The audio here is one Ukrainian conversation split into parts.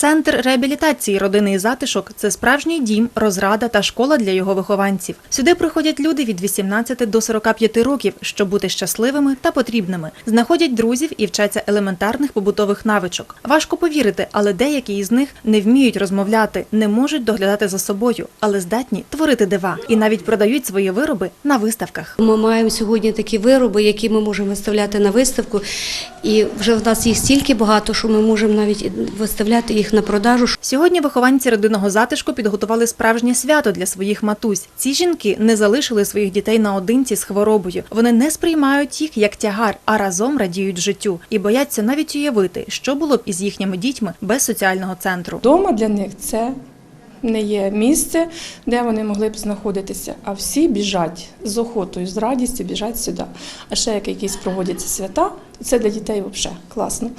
Центр реабілітації родини і затишок це справжній дім, розрада та школа для його вихованців. Сюди приходять люди від 18 до 45 років, щоб бути щасливими та потрібними. Знаходять друзів і вчаться елементарних побутових навичок. Важко повірити, але деякі із них не вміють розмовляти, не можуть доглядати за собою, але здатні творити дива і навіть продають свої вироби на виставках. Ми маємо сьогодні такі вироби, які ми можемо виставляти на виставку, і вже в нас їх стільки багато, що ми можемо навіть виставляти їх на продажу. Сьогодні вихованці родинного затишку підготували справжнє свято для своїх матусь. Ці жінки не залишили своїх дітей наодинці з хворобою. Вони не сприймають їх як тягар, а разом радіють життю і бояться навіть уявити, що було б із їхніми дітьми без соціального центру. Дома для них це не є місце, де вони могли б знаходитися. А всі біжать з охотою, з радістю біжать сюди. А ще як якісь проводяться свята, то це для дітей взагалі класно.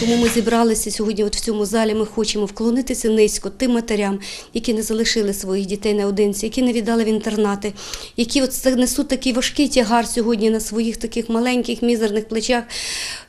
Тому ми зібралися сьогодні от в цьому залі. Ми хочемо вклонитися низько тим матерям, які не залишили своїх дітей наодинці, які не віддали в інтернати, які от несуть такий важкий тягар сьогодні на своїх таких маленьких мізерних плечах.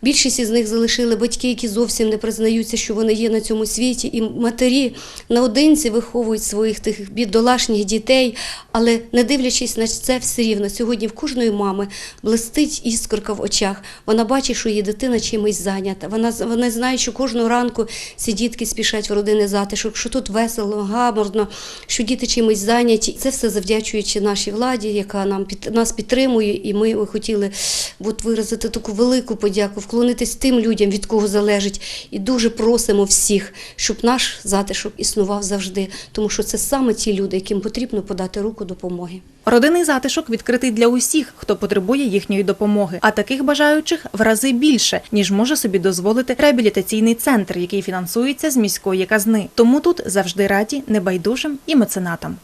Більшість із них залишили батьки, які зовсім не признаються, що вони є на цьому світі. І матері наодинці виховують своїх тих бідолашніх дітей, але не дивлячись на це, все рівно сьогодні в кожної мами блистить іскорка в очах. Вона бачить, що її дитина чимось зайнята. Вона вони знають, що кожного ранку ці дітки спішать в родини затишок, що тут весело, гаморно, що діти чимось зайняті. Це все завдячуючи нашій владі, яка нам під нас підтримує, і ми хотіли от виразити таку велику подяку, вклонитись тим людям, від кого залежить, і дуже просимо всіх, щоб наш затишок існував завжди, тому що це саме ті люди, яким потрібно подати руку допомоги. Родинний затишок відкритий для усіх, хто потребує їхньої допомоги. А таких бажаючих в рази більше, ніж може собі дозволити реабілітаційний центр, який фінансується з міської казни. Тому тут завжди раді небайдужим і меценатам.